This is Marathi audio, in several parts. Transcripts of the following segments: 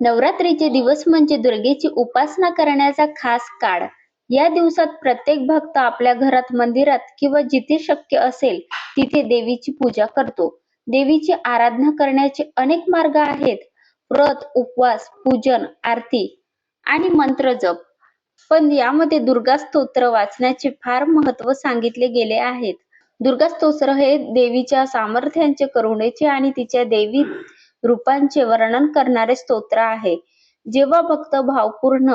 नवरात्रीचे दिवस म्हणजे दुर्गेची उपासना करण्याचा खास काळ. या दिवसात प्रत्येक भक्त आपल्या घरात मंदिरात किंवा जिथे शक्य असेल तिथे देवीची पूजा करतो. देवीची आराधना करण्याचे अनेक मार्ग आहेत. व्रत उपवास पूजन आरती आणि मंत्र जप. पण यामध्ये दुर्गा स्तोत्र वाचण्याचे फार महत्त्व सांगितले गेले आहेत. दुर्गा स्तोत्र हे देवीच्या सामर्थ्यांचे करुणेचे आणि तिच्या देवी रूपांचे वर्णन करणारे स्तोत्र आहे. जेव्हा भक्त भावपूर्ण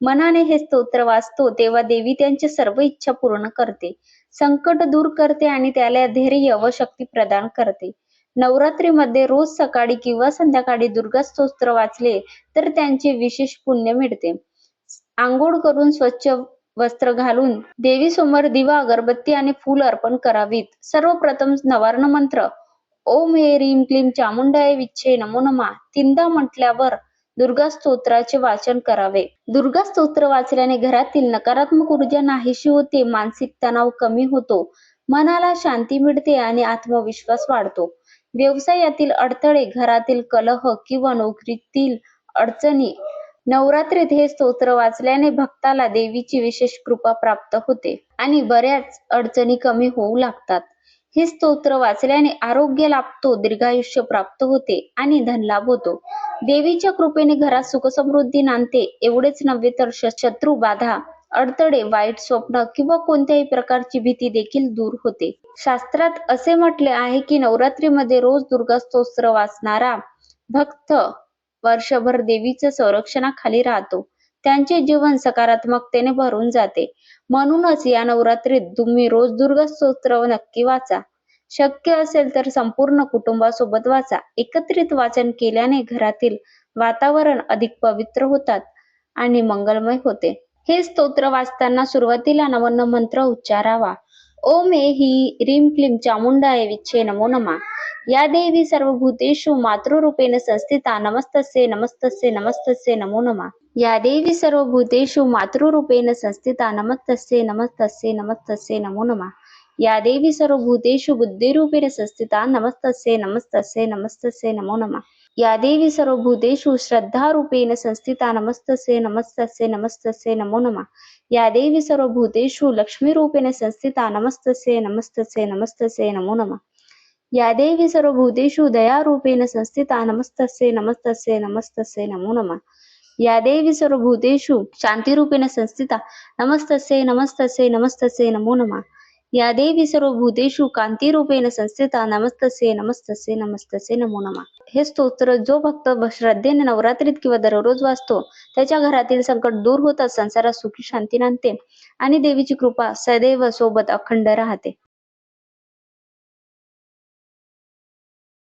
मनाने हे स्तोत्र वाचतो तेव्हा देवी त्यांच्या सर्व इच्छा पूर्ण करते. संकट दूर करते आणि त्याला धैर्य व शक्ती प्रदान करते. नवरात्रीमध्ये रोज सकाळी किंवा संध्याकाळी दुर्गा स्तोत्र वाचले तर त्यांचे विशेष पुण्य मिळते. आंघोळ करून स्वच्छ वस्त्र घालून देवी समोर दिवा अगरबत्ती आणि फूल अर्पण करावीत. सर्वप्रथम नवार्ण मंत्र ओम हे रीम क्लीम चामुंडाय विच्छे नमो नमा. तीनदा म्हटल्यावर दुर्गा स्तोत्राचे वाचन करावे. दुर्गा स्तोत्र वाचल्याने घरातील नकारात्मक ऊर्जा नाहीशी होते मानसिक तणाव कमी होतो मनाला शांती मिळते आणि आत्मविश्वास वाढतो. व्यवसायातील अडथळे घरातील कलह किंवा नोकरीतील अडचणी नवरात्रीत हे स्तोत्र वाचल्याने भक्ताला देवीची विशेष कृपा प्राप्त होते आणि बऱ्याच अडचणी कमी होऊ लागतात. हे स्तोत्र वाचल्याने आरोग्य लाभतो दीर्घायुष्य प्राप्त होते आणि धनलाभ होतो. देवीच्या कृपेने घरात सुखसमृद्धी नांदते एवढेच नव्हे तर श- शत्रू बाधा अडथळे वाईट स्वप्न किंवा कोणत्याही प्रकारची भीती देखील दूर होते. शास्त्रात असे म्हटले आहे की नवरात्रीमध्ये रोज दुर्गा स्तोत्र वाचणारा भक्त वर्षभर देवीच्या संरक्षणाखाली राहतो. त्यांचे जीवन सकारात्मकतेने भरून जाते. म्हणूनच या नवरात्रीत तुम्ही रोज दुर्गा स्तोत्र नक्की वाचा. शक्य असेल तर संपूर्ण कुटुंबासोबत वाचा. एकत्रित वाचन केल्याने घरातील वातावरण अधिक पवित्र होतात आणि मंगलमय होते. हे स्तोत्र वाचताना सुरुवातीला नवन्न मंत्र उच्चारावा. ओम ए हि रीम क्लीम चामुंडा विच्छे नमो नमा. या देवी सर्वभूतेषु मातृरूपेण संस्थिता नमस्तस्य नमस्तस्य नमस्तस्य नमो नमा या देवी सर्वभूतेषु मातृरूपेण संस्थिता नमस्तस्य नमस्तस्य नमस्तस्य नमो नमा या देवी सर्वभूतेषु बुद्धिरूपेण संस्थिता नमस्तस्य नमस्तस्य नमस्तस्य नमो नमा या देवी सर्वभूतेषु श्रद्धारूपेण संस्थिता नमस्तस्य नमस्तस्य नमस्तस्य नमो नमा या देवी सर्वभूतेषु लक्ष्मीरूपेण संस्थिता नमस्तस्य नमस्तस्य नमस्तस्य नमो नमा या देवी सर्वभूतेषु दयारूपेण संस्थिता नमस्तस्ये नमस्तस्ये नमस्तस्ये नमो नमः. या देवी सर्वभूतेषु शांतिरूपेण संस्थिता नमस्तस्ये नमस्तस्ये नमस्तस्ये नमो नमः. या देवी सर्वभूतेषु कांतीरूपेण संस्थिता नमस्तस्ये नमस्तस्ये नमस्तस्ये नमो नमः. हे स्तोत्र जो भक्त श्रद्धेने नवरात्रीत किंवा दररोज वाचतो त्याच्या घरातील संकट दूर होतात संसारात सुखी शांती नांदते आणि देवीची कृपा सदैव सोबत अखंड राहते.